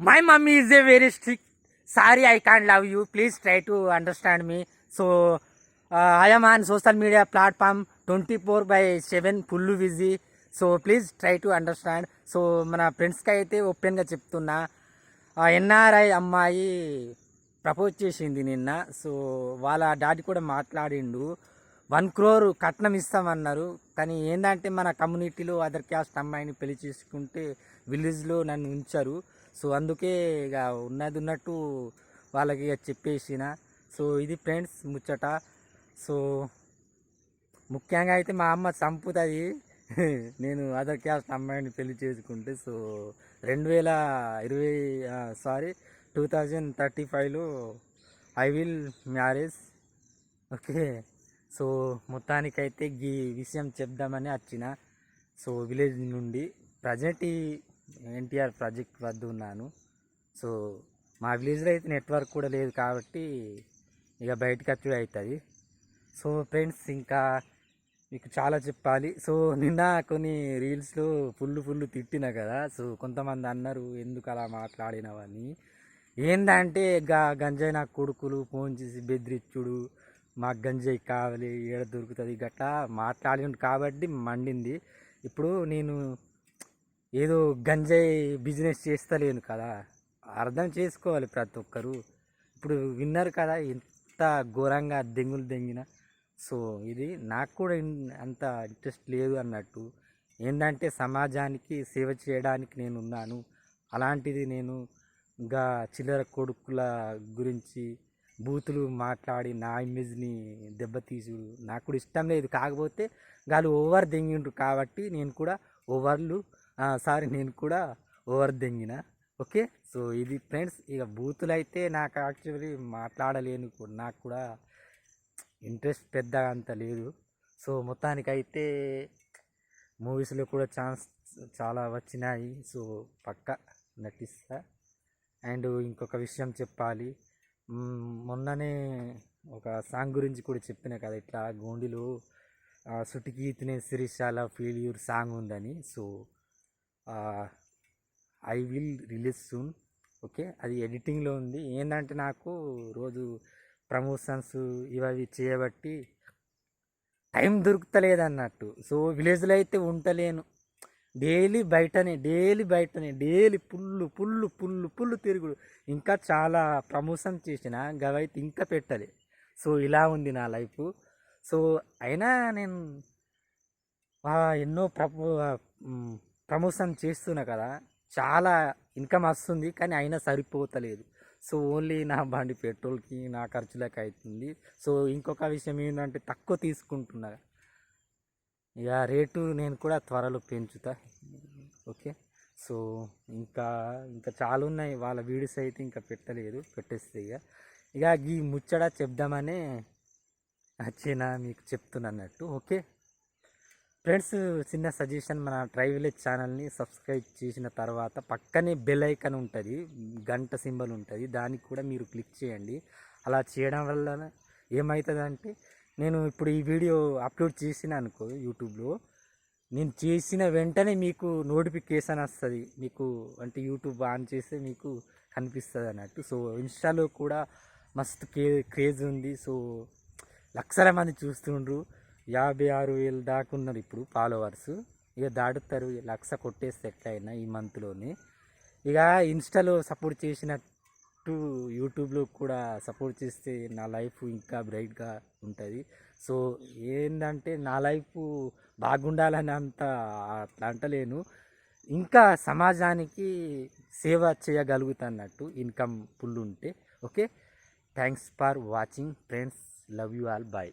My mummy is a very strict. Sorry I can't love you. Please try to understand me. So, uh, I am on social media platform 24 by 7 full busy. So please try to understand so మన ఫ్రెండ్స్కి అయితే ఓపెన్గా చెప్తున్నా NRI అమ్మాయి propose చేసింది నిన్న so వాళ్ళ daddy కూడా మాట్లాడిండు వన్ క్రోర్ కట్నం ఇస్తామన్నారు కానీ ఏంటంటే మన కమ్యూనిటీలో అదర్ క్యాస్ట్ అమ్మాయిని పెళ్ళి చేసుకుంటే విలేజ్లో నన్ను ఉంచారు సో అందుకే ఇక ఉన్నది ఉన్నట్టు వాళ్ళకి ఇక చెప్పేసిన. సో ఇది ఫ్రెండ్స్ ముచ్చట. సో ముఖ్యంగా అయితే మా అమ్మ చంపుతుంది నేను అదర్ క్యాస్ట్ అమ్మాయిని పెళ్ళి చేసుకుంటే సో రెండు వేల ఇరవై సారీ టూ థౌజండ్ థర్టీ ఫైవ్లో I will marriage. Okay. So మొత్తానికైతే ఈ విషయం చెప్దామని వచ్చిన. సో విలేజ్ నుండి ప్రజెంట్ ఈ ఎన్టీఆర్ ప్రాజెక్ట్ వద్ద ఉన్నాను. సో మా విలేజ్లో అయితే నెట్వర్క్ కూడా లేదు కాబట్టి ఇక బయటకు వచ్చి అవుతుంది. సో ఫ్రెండ్స్ ఇంకా మీకు చాలా చెప్పాలి. సో నిన్న కొన్ని రీల్స్లో ఫుల్ ఫుల్ తిట్టిన కదా సో కొంతమంది అన్నారు ఎందుకు అలా మాట్లాడినవని. ఏందంటే గా గంజాయి నా కొడుకులు ఫోన్ చేసి బెదిరిచ్చుడు మాకు గంజాయి కావాలి ఏడ దొరుకుతుంది గట్లా మాట్లాడి కాబట్టి మండింది. ఇప్పుడు నేను ఏదో గంజాయి బిజినెస్ చేస్తలేను కదా. అర్థం చేసుకోవాలి ప్రతి ఒక్కరు. ఇప్పుడు విన్నారు కదా ఎంత ఘోరంగా దెంగులు దెంగిన. సో ఇది నాకు కూడా అంత ఇంట్రెస్ట్ లేదు అన్నట్టు. ఏంటంటే సమాజానికి సేవ చేయడానికి నేను ఉన్నాను అలాంటిది నేను ఇంకా చిల్లర కొడుకుల గురించి బూతులు మాట్లాడి నా ఇమేజ్ని దెబ్బతీసుడు నాకు కూడా ఇష్టం లేదు. కాకపోతే వాళ్ళు ఓవర్ దెంగిండ్రు కాబట్టి నేను కూడా ఓవర్లు సారీ నేను కూడా ఓవర్ దెంగిన ఓకే? సో ఇది ఫ్రెండ్స్ ఇక బూతులు అయితే నాకు యాక్చువల్లీ మాట్లాడలేను కూడా నాకు కూడా ఇంట్రెస్ట్ పెద్దగా అంత లేదు. సో మొత్తానికైతే మూవీస్లో కూడా ఛాన్స్ చాలా వచ్చినాయి. సో పక్క నటిస్తా. అండ్ ఇంకొక విషయం చెప్పాలి. మొన్ననే ఒక సాంగ్ గురించి కూడా చెప్పిన కదా ఇట్లా గోండిలో సుటికీతినే సుటికి ఫీల్ యూర్ సాంగ్ ఉందని. So I will release soon okay అది ఎడిటింగ్లో ఉంది. ఏంటంటే నాకు రోజు ప్రమోషన్స్ ఇవి చేయబట్టి టైం దొరుకుతలేదు అన్నట్టు సో విలేజ్లో అయితే ఉండలేను డైలీ బయటనే డైలీ బయటనే డైలీ పుల్లు పుల్లు పుల్లు పుల్లు తిరుగుడు. ఇంకా చాలా ప్రమోషన్ చేసిన గవైతే ఇంకా పెట్టాలి. సో ఇలా ఉంది నా లైఫ్ సో అయినా నేను ఎన్నో ప్రపో ప్రమోషన్ చేస్తున్నా కదా చాలా ఇన్కమ్ వస్తుంది కానీ అయినా సరిపోతలేదు. సో ఓన్లీ నా బండి పెట్రోల్కి నా ఖర్చులకు అవుతుంది సో ఇంకొక విషయం ఏంటంటే తక్కువ తీసుకుంటున్నా. ఇక రేటు నేను కూడా త్వరలో పెంచుతా. ఓకే? సో ఇంకా ఇంకా చాలా ఉన్నాయి. వాళ్ళ వీడియోస్ అయితే ఇంకా పెట్టలేదు పెట్టేస్తే ఇక. ఇక ఈ ముచ్చట చెప్దామనే వచ్చిన మీకు చెప్తున్నా అన్నట్టు. ఓకే? ఫ్రెండ్స్ చిన్న సజెషన్ మన ట్రై విలేజ్ ఛానల్ని సబ్స్క్రైబ్ చేసిన తర్వాత పక్కనే బెల్ ఐకన్ ఉంటుంది గంట సింబల్ ఉంటుంది దానికి కూడా మీరు క్లిక్ చేయండి. అలా చేయడం వల్ల ఏమవుతుందంటే నేను ఇప్పుడు ఈ వీడియో అప్లోడ్ చేసిన అనుకో యూట్యూబ్లో నేను చేసిన వెంటనే మీకు నోటిఫికేషన్ వస్తుంది మీకు అంటే యూట్యూబ్ ఆన్ చేస్తే మీకు కనిపిస్తుంది అన్నట్టు. సో ఇన్స్టాలో కూడా మస్తు క్రేజ్ ఉంది. సో లక్షల మంది చూస్తుండ్రు. యాభై ఆరు వేలు దాకా ఉన్నారు ఇప్పుడు ఫాలోవర్స్. ఇక దాటుతారు లక్ష కొట్టేస్తే ఎట్లయినా ఈ మంత్లోనే. ఇక ఇన్స్టాలో సపోర్ట్ చేసినట్టు యూట్యూబ్లో కూడా సపోర్ట్ చేస్తే నా లైఫ్ ఇంకా బ్రైట్గా ఉంటుంది. సో ఏంటంటే నా లైఫ్ బాగుండాలని అంత అట్లా అంటలేను. ఇంకా సమాజానికి సేవ చేయగలుగుతున్నట్టు ఇన్కమ్ ఫుల్ ఉంటే okay? Thanks for watching friends. Love you all. Bye.